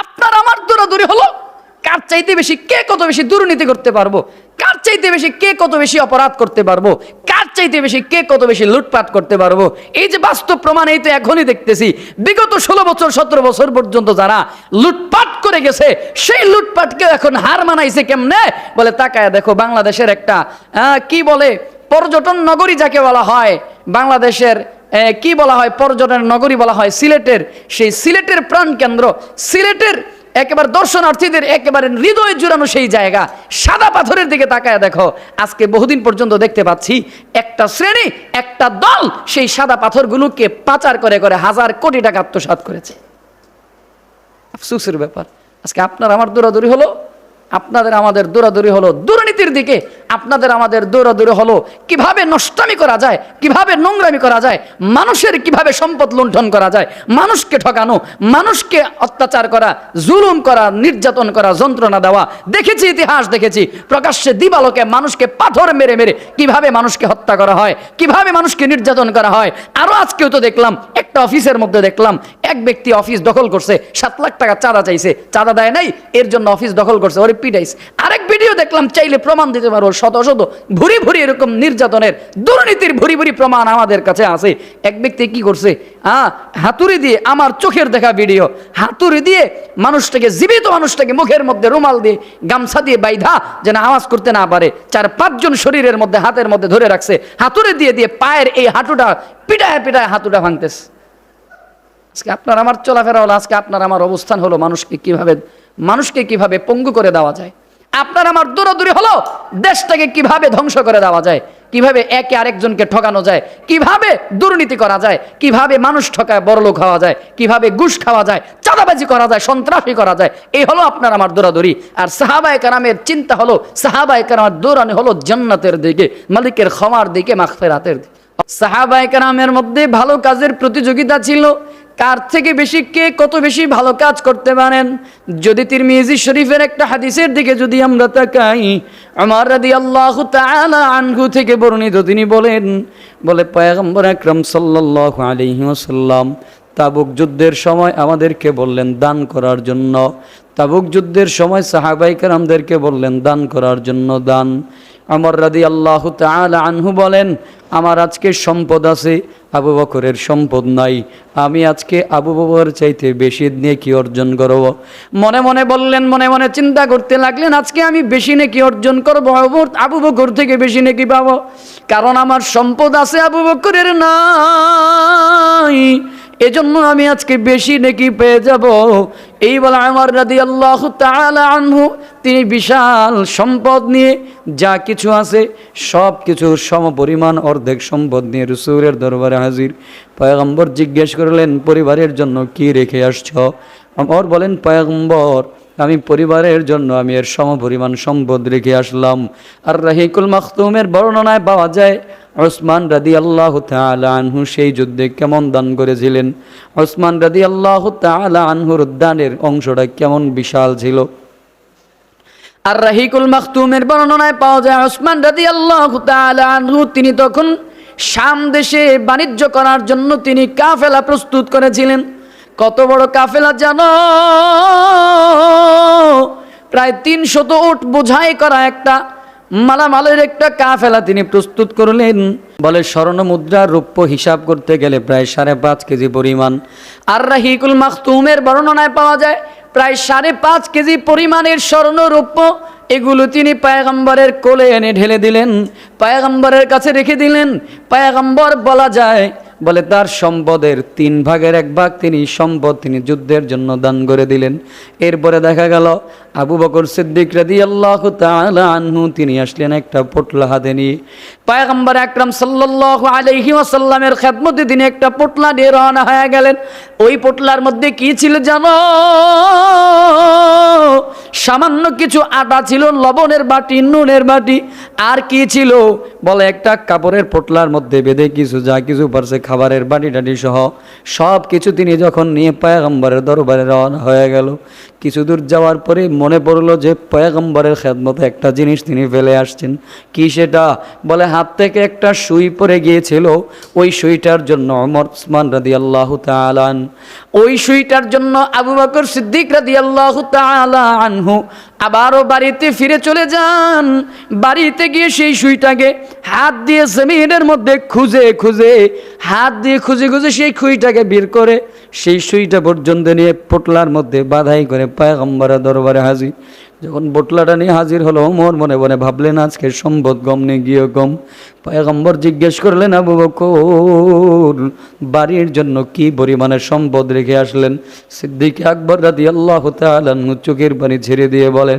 আপনার আমার দৌড়াদৌড়ি হলো, কার চাইতে বেশি কে কত বেশি দুর্নীতি করতে পারব? কার চাইতে বেশি কে কত বেশি অপরাধ করতে পারব? কার চাইতে বেশি কে কত বেশি লুটপাট করতে পারব? এই যে বাস্তব প্রমাণ, এই তো এখনই দেখতেছি। বিগত ষোলো বছর, সতেরো বছর পর্যন্ত যারা লুটপাট করে গেছে, সেই লুটপাটকে এখন হার মানাইছে কেমনে? বলে, তাকায় দেখো, বাংলাদেশের একটা কি বলে, পর্যটন নগরী যাকে বলা হয়, বাংলাদেশের কি বলা হয়? পর্যটন নগরী বলা হয় সিলেটের। সেই সিলেটের প্রাণ কেন্দ্র সিলেটের একেবারে দর্শনার্থীদের একেবারে হৃদয় জুড়ানো সেই জায়গা। সাদা পাথরের দিকে তাকায় দেখো। আজকে বহুদিন পর্যন্ত দেখতে পাচ্ছি, একটা শ্রেণি, একটা দল সেই সাদা পাথরগুলোকে পাচার করে করে হাজার কোটি টাকা আত্মসাৎ করেছে। আফসুসের ব্যাপার। আজকে আপনার আমার দৌড়াদৌড়ি হলো, আপনাদের আমাদের দৌড়াদৌড়ি হলো দুর্নীতির দিকে। আপনাদের আমাদের দৌড়াদৌড়ি হলো, কীভাবে নষ্টামি করা যায়, কীভাবে নোংরামি করা যায়, মানুষের কীভাবে সম্পদ লুণ্ঠন করা যায়, মানুষকে ঠকানো, মানুষকে অত্যাচার করা, জুলুম করা, নির্যাতন করা, যন্ত্রণা দেওয়া, দেখেছি ইতিহাস, দেখেছি, প্রকাশ্যে দিবালোকে মানুষকে পাথর মেরে মেরে কীভাবে মানুষকে হত্যা করা হয়, কীভাবে মানুষকে নির্যাতন করা হয়, আরও আজকেও তো দেখলাম, একটা অফিসের মধ্যে দেখলাম, এক ব্যক্তি অফিস দখল করছে, সাত লাখ টাকা চাঁদা চাইছে, চাঁদা দেয় নাই, এর জন্য অফিস দখল করছে, ওরে আরেক ভিডিও দেখলাম, চাইলে প্রমাণ দিতে পারো, শত শত ভুরি ভুরি এরকম নির্যাতনের দুর্নীতির ভুরি ভুরি প্রমাণ আমাদের কাছে আছে। এক ব্যক্তি কি করছে? হ্যাঁ হাতুড়ি দিয়ে আমার চোখের দেখা ভিডিও হাতুড়ি দিয়ে মানুষটাকে, জীবিত মানুষটাকে মুখের মধ্যে রুমাল দিয়ে, গামছা দিয়ে বাইধা যেন আওয়াজ করতে না পারে। চার, পাঁচজন শরীরের মধ্যে, হাতের মধ্যে ধরে রাখছে। হাতুড়ি দিয়ে দিয়ে পায়ের এই হাঁটুটা পিটায় পিটায় হাতুটা ভাঙতেছে। আজকে আপনার আমার চলাফেরা হলো, আজকে আপনার আমার অবস্থান হলো মানুষকে কীভাবে মানুষকে কীভাবে পঙ্গু করে দেওয়া যায়। আপনার আমার দূরদূরি হলো, দেশটাকে কীভাবে ধ্বংস করে দেওয়া যায়? কীভাবে একে আরেকজনকে ঠকানো যায়? কীভাবে দুর্নীতি করা যায়? কীভাবে মানুষ ঠকায়, বড়লোক খাওয়া যায়? কীভাবে ঘুষ খাওয়া যায়? চাঁদাবাজি করা যায়? সন্ত্রাসী করা যায়? এই হলো আপনার আমার দৌড়াদৌড়ি আর সাহাবায় কারামের চিন্তা হলো, সাহাবায় কারামের দৌড়ানি হলো জান্নাতের দিকে, মালিকের ক্ষমার দিকে মাখফেরাতের দিকে। সাহাবায় কারামের মধ্যে ভালো কাজের প্রতিযোগিতা ছিল কার থেকে বেশি কে কত বেশি ভালো কাজ করতে পারেন? যদি তির তিরমিজি শরীফের একটা হাদিসের দিকে যদি আমরা তাকাই, আমার রাদি আল্লাহ আনহু থেকে বর্ণিত তিনি বলেন, বলে পয়গম্বর আকরম সাল্লাহ আলিহাসাল্লাম তাবুক যুদ্ধের সময় আমাদেরকে বললেন, দান করার জন্য। তাবুক যুদ্ধের সময় সাহাবাইকার আমাদেরকে বললেন, দান করার জন্য দান। আমার রাদি আল্লাহ আনহু বলেন, আমার আজকে সম্পদ আছে, আবু বকরের সম্পদ নাই। আমি আজকে আবু বকর চাইতে বেশি নিয়ে নেকি অর্জন করব। মনে মনে বললেন, মনে মনে চিন্তা করতে লাগলেন, আজকে আমি বেশি নেকি অর্জন করব, আবু- বকর থেকে বেশি নেকি পাবো। কারণ আমার সম্পদ আছে আবু বকরের নাই এজন্য আমি আজকে বেশি নেকি পেয়ে যাব। এই বলে আমার রাদি আল্লাহ আনহু, তিনি বিশাল সম্পদ নিয়ে যা কিছু আছে, সব কিছুর সমপরিমাণ অর্ধেক সম্পদ নিয়ে রসুরের দরবারে হাজির। পয়গম্বর জিজ্ঞেস করলেন, পরিবারের জন্য কি রেখে আসছ? আমার বলেন, পয়গম্বর আমি পরিবারের জন্য আমি এর সমপরিমাণ সম্পদ রেখে আসলাম। আর রাহিকুল মাখতুমের বর্ণনায় পাওয়া যায়, ওসমান রাদি আল্লাহ আনহু সেই যুদ্ধে কেমন দান করেছিলেন? ওসমান রাদি আল্লাহ আনহুর দানের অংশটা কেমন বিশাল ছিল? আর রাহিকুল মাখতুমের বর্ণনায় পাওয়া যায়, ওসমান রাদি আল্লাহ আনহু তিনি তখন শাম দেশে বাণিজ্য করার জন্য তিনি কাফেলা প্রস্তুত করেছিলেন। কত বড় কাফেলা জানো? প্রায় তিনশত উট বোঝাই করা একটা মালামালের একটা কাফেলা তিনি প্রস্তুত করলেন। বলে স্বর্ণ মুদ্রা রৌপ্য হিসাব করতে গেলে প্রায় সাড়ে পাঁচ কেজি পরিমাণ। আর রাহিকুল মাখতুমের বর্ণনায় পাওয়া যায়, প্রায় সাড়ে পাঁচ কেজি পরিমাণের স্বর্ণ রৌপ্য এগুলো তিনি পায়গম্বরের কোলে এনে ঢেলে দিলেন। পায়গম্বরের কাছে রেখে দিলেন। পায়গম্বর বলা যায় বলে, তার সম্পদের তিন ভাগের এক ভাগ তিনি সম্পদ তিনি যুদ্ধের জন্য দান করে দিলেন। এরপরে দেখা গেল, আবু বকর সিদ্দিক রাদি আল্লাহ আনহু তিনি আসলেন একটা পোটলা হাতে নিয়ে। পায়গম্বর আকরাম সাল্লাল্লাহু আলাইহি ওয়াসাল্লামের খেদমতে তিনি একটা পোটলা নিয়ে রওনা হয়ে গেলেন। ওই পোটলার মধ্যে কি ছিল জানো? সামান্য কিছু আটা ছিল, লবণের বাটি, নুনের বাটি। আর কি ছিল? বলে, একটা কাপড়ের পোটলার মধ্যে বেঁধে কিছু, যা কিছু পারছে খাবারের বাটি টাটি সহ সব কিছু তিনি যখন নিয়ে পয়গম্বরের দরবারে রওনা হয়ে গেল, কিছু দূর যাওয়ার পরে মনে পড়ল যে পয়গম্বরের খেদমতে একটা জিনিস তিনি ফেলে আসছেন। কি সেটা? বলে, হাত থেকে একটা সুই পড়ে গিয়েছিল, ওই সুইটার জন্য অমর উসমান রাদি আল্লাহ তালান ওই সুইটার জন্য আবু বকর সিদ্দিক রাদি আল্লাহ আনহু আবারও বাড়িতে ফিরে চলে যান। বাড়িতে গিয়ে সেই সুইটাকে হাত দিয়ে জমিনের মধ্যে খুঁজে খুঁজে, হাত দিয়ে খুঁজে খুঁজে সেই খুঁইটাকে বের করে, সেই সুইটা পর্যন্ত নিয়ে পোটলার মধ্যে বাধাই করে পায়গম্বরা দরবারে হাজির। যখন বোটলাটা নিয়ে হাজির হলো মোর মনে মনে ভাবলেন, আজকে সম্পদ গম নিয়ে গিয়ে গম। পয়গম্বর জিজ্ঞেস করলেন, আবু বকর, বাড়ির জন্য কি পরিমাণের সম্পদ রেখে আসলেন? সিদ্দিক আকবর রাদি আল্লাহ চোখের পানি ছেড়ে দিয়ে বলেন,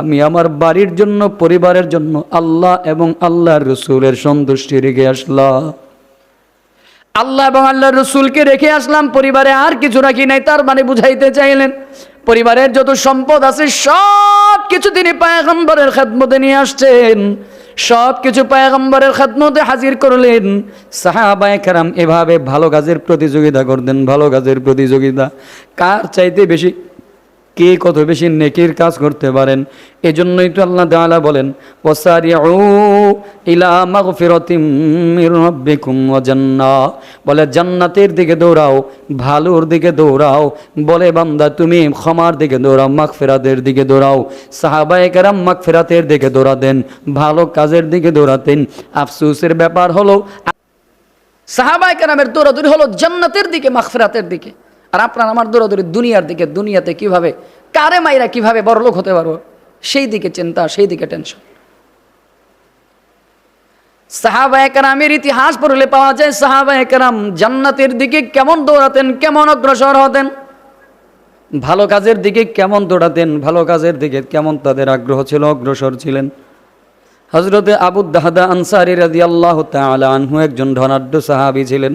আমি আমার বাড়ির জন্য, পরিবারের জন্য আল্লাহ এবং আল্লাহর রসুলের সন্তুষ্টি রেখে আসলাম। আল্লাহ এবং আল্লাহ রসুলকে রেখে আসলাম, পরিবারে আর কিছু রাখি নাই, তার মানে বুঝাইতে চাইলেন, পরিবারের যত সম্পদ আছে সব কিছু তিনি পায়গম্বরের খেদমতে নিয়ে আসছেন। সব কিছু পায়গম্বরের খেদমতে হাজির করলেন। সাহাবায় খেরাম এভাবে ভালো কাজের প্রতিযোগিতা করতেন, ভালো কাজের প্রতিযোগিতা। কার চাইতে বেশি কে কত বেশি নেকির কাজ করতে পারেন? এজন্যই তো আল্লাহ তাআলা বলেন বলে, জান্নাতের দিকে দৌড়াও, ভালোর দিকে দৌড়াও। বলে, বান্দা, তুমি ক্ষমার দিকে দৌড়াও, মাগফিরাতের দিকে দৌড়াও। সাহাবায়ে কেরাম মাগফিরাতের দিকে দৌড়াতেন, ভালো কাজের দিকে দৌড়াতেন। আফসোসের ব্যাপার হলো, সাহাবায়ে কেরামের দৌড়াদৌড়ি হলো জান্নাতের দিকে, মাগফিরাতের দিকে। আর আপনার আমার দৌড়াদৌড়ি দুনিয়ার দিকে, দুনিয়াতে কীভাবে, কারে মাইরা কীভাবে বড় লোক হতে পারব? সেই দিকে চিন্তা, সেই দিকে টেনশন সাহাবা একরামের ইতিহাস পড়লে পাওয়া যায় সাহাবা একরাম জান্নাতের দিকে কেমন দৌড়াতেন, কেমন অগ্রসর হতেন? ভালো কাজের দিকে কেমন দৌড়াতেন, ভালো কাজের দিকে কেমন তাদের আগ্রহ ছিল, অগ্রসর ছিলেন। হজরতে আবুদ্দাহাদা আনসারি রাজি আল্লাহ আনহু একজন ধনাঢ্য সাহাবি ছিলেন।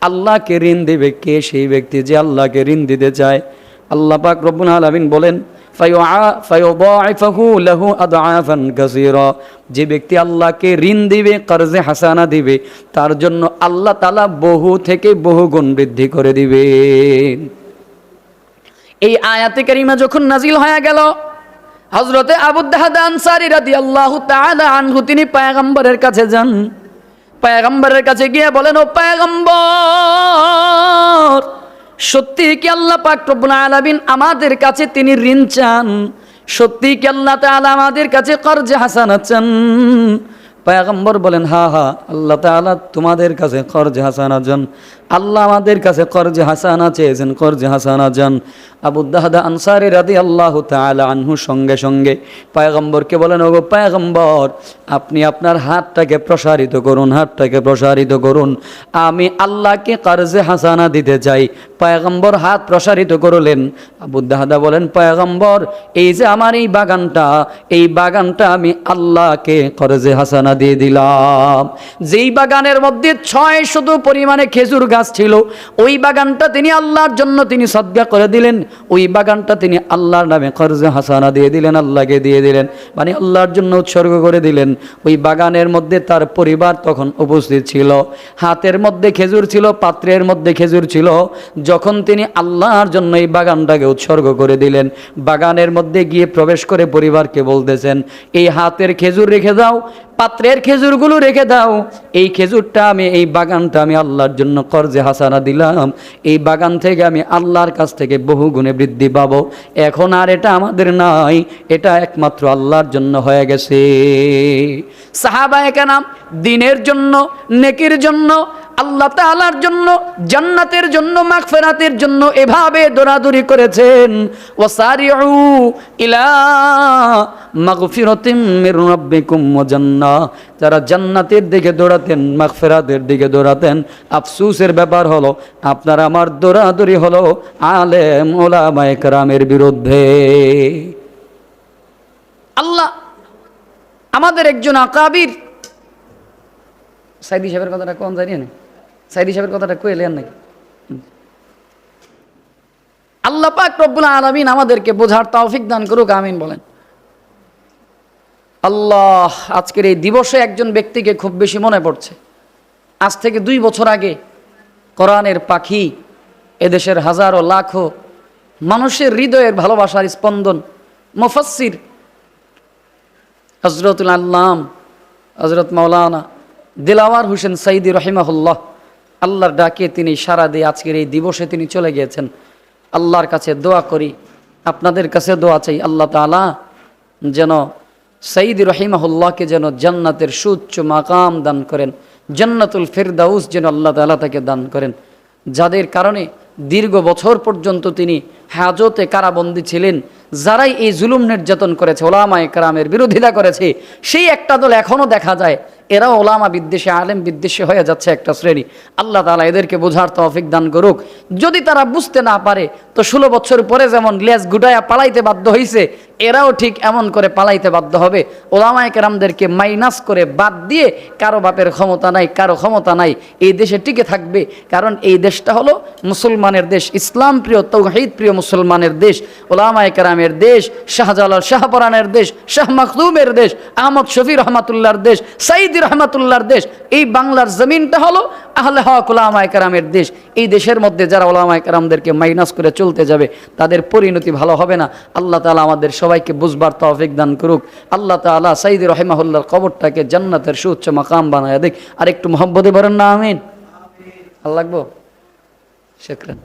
আল্লাহকে ঋণ দেবে কে? সেই ব্যক্তি যে আল্লাহকে ঋণ দিতে চায়। আল্লাহ পাক রব্বুল আলামিন বলেন যে ব্যক্তি আল্লাহকে ঋণ দিবে, কর্জে হাসানা দিবে, তার জন্য আল্লাহ তাআলা বহু থেকে বহু গুণ বৃদ্ধি করে দিবেন এই আয়াতে কারিমা যখন নাজিল হয়ে গেল হজরতে আবুদ্দাহাদ আনসারি তাআলা আনহু তিনি পয়গম্বরের কাছে যান। পায়গম্বরের কাছে গিয়ে বলেন, ও পায়গম্বর, সত্যি কি আল্লাহ পাক রব্বুল আলামিন আমাদের কাছে তিনি ঋণ চান? সত্যি কি আল্লাহ তাআলা আমাদের কাছে কর্জে হাসানা চান পায়গম্বর বলেন, হা হা, আল্লাহ তাআলা তোমাদের কাছে কর্জে হাসানা যান আল্লাহ আমাদের কাছে করজে হাসানা চেয়েছেন কর্জে হাসানা যান আবুদ্দাহাদা আনসারি রাদি আল্লাহ তাআলা আনহু সঙ্গে সঙ্গে পায়গম্বরকে বলেন, ওগো পায়গম্বর, আপনি আপনার হাতটাকে প্রসারিত করুন, হাতটাকে প্রসারিত করুন। আমি আল্লাহকে কর্জে হাসানা দিতে চাই। পায়গম্বর হাত প্রসারিত করলেন। আবুদ্দাহাদা বলেন, পায়গম্বর, এই যে আমার এই বাগানটা এই বাগানটা আমি আল্লাহকে করজে হাসানা দিয়ে দিলাম। যেই বাগানের মধ্যে ছয় শুধু পরিমাণে খেজুর গাছ ছিল, ওই বাগানটা তিনি আল্লাহর জন্য তিনি সদ্গা করে দিলেন, ওই বাগানটা তিনি আল্লাহর নামে কর্জে হাসানা দিয়ে দিলেন, আল্লাহকে দিয়ে দিলেন মানে আল্লাহর জন্য উৎসর্গ করে দিলেন। ওই বাগানের মধ্যে তার পরিবার তখন উপস্থিত ছিল, হাতের মধ্যে খেজুর ছিল, পাত্রের মধ্যে খেজুর ছিল, যখন তিনি আল্লাহর জন্য এই বাগানটাকে উৎসর্গ করে দিলেন, বাগানের মধ্যে গিয়ে প্রবেশ করে পরিবারকে বলতেছেন, এই হাতের খেজুর রেখে দাও পাত্রের খেজুরগুলো রেখে দাও। এই খেজুরটা আমি, এই বাগানটা আমি আল্লাহর জন্য কর্জে হাসানা দিলাম। এই বাগান থেকে আমি আল্লাহর কাছ থেকে বহু গুণে বৃদ্ধি পাব। এখন আর এটা আমাদের নাই, এটা একমাত্র আল্লাহর জন্য হয়ে গেছে। সাহাবায়ে নাম দিনের জন্য, নেকির জন্য আল্লাহ তাআলার জন্য, জান্নাতের জন্য, মাগফিরাতের জন্য এভাবে দৌড়াদৌড়ি করেছেন। ও ওয়াসারিউ ইলা যারা জান্নাতের দিকে দৌড়াতেন, মাগফিরাতের দিকে দৌড়াতেন, আফসুসের ব্যাপার হলো, আপনার আমার দৌড়াদৌড়ি হলো আলেম ওলামায়ে কেরামের বিরুদ্ধে। আল্লাহ আমাদের একজন আকাবির, সাইদি সাহেবের কথাটা কোন জানি না। সাইদি সাহেবের কথাটা কইলেন নাকি? আল্লাহ পাক রব্বুল আলামিন আমাদেরকে বোঝার তৌফিক দান করুক, আমিন বলেন। আল্লাহ, আজকের এই দিবসে একজন ব্যক্তিকে খুব বেশি মনে পড়ছে। আজ থেকে দুই বছর আগে কোরআনের পাখি, এদেশের হাজারো লাখো মানুষের হৃদয়ের ভালোবাসার স্পন্দন, মুফাসসির। হজরতুল আল্লাম হজরত মাওলানা দিলাওয়ার হোসেন সাইদি রহিমাহুল্লাহ। আল্লাহর ডাকে তিনি সারা দিয়ে আজকের এই দিবসে তিনি চলে গিয়েছেন। আল্লাহর কাছে দোয়া করি, আপনাদের কাছে দোয়া চাই, আল্লাহ তাআলা যেন সাইদি রহিমাহুল্লাহকে যেন জান্নাতের সুচ্চ মাকাম দান করেন, জান্নাতুল ফেরদাউস যেন আল্লাহ তাআলা তাকে দান করেন। যাদের কারণে দীর্ঘ বছর পর্যন্ত তিনি হাজতে কারাবন্দী ছিলেন, যারাই এই জুলুম নির্যাতন করেছে, ওলামায় কারামের বিরোধিতা করেছে, সেই একটা দল এখনও দেখা যায়। এরাও ওলামা বিদ্বেষে, আলেম বিদ্বেষে হয়ে যাচ্ছে একটা শ্রেণি। আল্লাহ তালা এদেরকে বোঝার তৌফিক দান করুক। যদি তারা বুঝতে না পারে, তো ষোলো বছর পরে যেমন লেজ গুটায়া পালাইতে বাধ্য হয়েছে এরাও ঠিক এমন করে পালাইতে বাধ্য হবে। ওলামায় কেরামদেরকে মাইনাস করে বাদ দিয়ে কারও বাপের ক্ষমতা নাই, কারও ক্ষমতা নাই, এই দেশে টিকে থাকবে। কারণ এই দেশটা হলো মুসলমানের দেশ, ইসলাম প্রিয়, তৌহিদ প্রিয় মুসলমানের দেশ, ওলামায় কেরামের দেশ, শাহজালাল শাহপরানের দেশ, শাহ মখদুমের দেশ, আহমদ শফি রহমাতুল্লাহর দেশ, সাইদি রহমাতুল্লাহর দেশ এই বাংলার জমিনটা হলো আহলে হক ওলামায় কারামের দেশ। এই দেশের মধ্যে যারা ওলামায় কারামদেরকে মাইনাস করে চলতে যাবে, তাদের পরিণতি ভালো হবে না। আল্লাহ তালা আমাদের সবাইকে বুঝবার তহফিক দান করুক। আল্লাহ তালা সাইদ রহেমাহুল্লার কবরটাকে জান্নাতের সুউচ্চ মাকাম বানায় দেখ আর একটু মোহাম্মদে বলেন না, আমিন। আল্লাহ লাগবো? শেখরেন